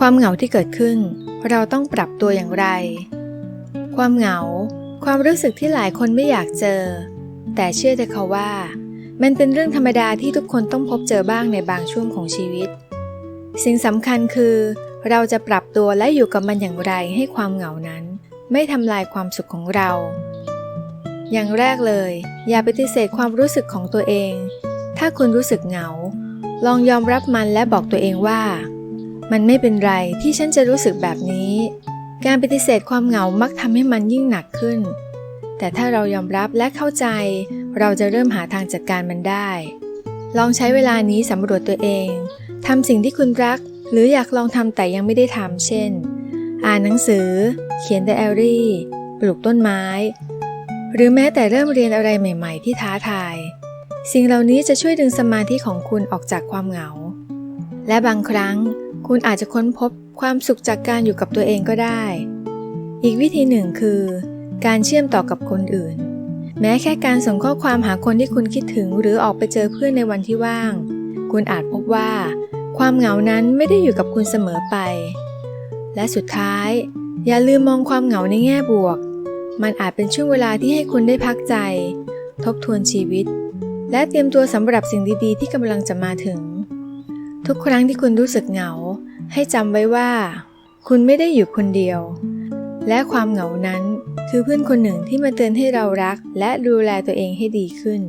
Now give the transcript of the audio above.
ความเหงาที่เกิดขึ้น เราต้องปรับตัวอย่างไร ความเหงา ความรู้สึกที่หลายคนไม่อยากเจอ แต่เชื่อเถอะค่ะว่า มันเป็นเรื่องธรรมดาที่ทุกคนต้องพบเจอบ้างในบางช่วงของชีวิต สิ่งสำคัญคือ เราจะปรับตัวและอยู่กับมันอย่างไรให้ความเหงานั้น ไม่ทำลายความสุขของเรา อย่างแรกเลย อย่าปฏิเสธความรู้สึกของตัวเอง ถ้าคุณรู้สึกเหงา ลองยอมรับมันและบอกตัวเองว่า มันไม่เป็นไรที่ฉันจะรู้สึกแบบนี้ การปฏิเสธความเหงามักทำให้มันยิ่งหนักขึ้น แต่ถ้าเรายอมรับและเข้าใจ เราจะเริ่มหาทางจัดการมันได้ ลองใช้เวลานี้สำรวจตัวเองทำสิ่งที่คุณรัก หรืออยากลองทำแต่ยังไม่ได้ทำเช่น อ่านหนังสือ เขียนไดอารี่ ปลูกต้นไม้ หรือแม้แต่เริ่มเรียนอะไรใหม่ ๆ ที่ท้าทาย สิ่งเหล่านี้จะช่วยดึงสมาธิของคุณออกจากความเหงา และบางครั้ง คุณอาจจะค้นพบความสุขจากการอยู่กับตัวเองก็ได้ อีกวิธีหนึ่งคือ การเชื่อมต่อกับคนอื่น แม้แค่การส่งข้อความหาคนที่คุณคิดถึง หรือออกไปเจอเพื่อนในวันที่ว่าง คุณอาจพบว่า ความเหงานั้นไม่ได้อยู่กับคุณเสมอไป และสุดท้าย อย่าลืมมองความเหงาในแง่บวก มันอาจเป็นช่วงเวลาที่ให้คุณได้พักใจ ทบทวนชีวิต และเตรียมตัวสำหรับสิ่งดีๆ ที่กำลังจะมาถึง ทุกครั้งที่คุณรู้สึกเหงา ให้จำไว้ว่า คุณไม่ได้อยู่คนเดียว และความเหงานั้นคือเพื่อนคนหนึ่งที่มาเตือนให้เรารัก และดูแลตัวเองให้ดีขึ้น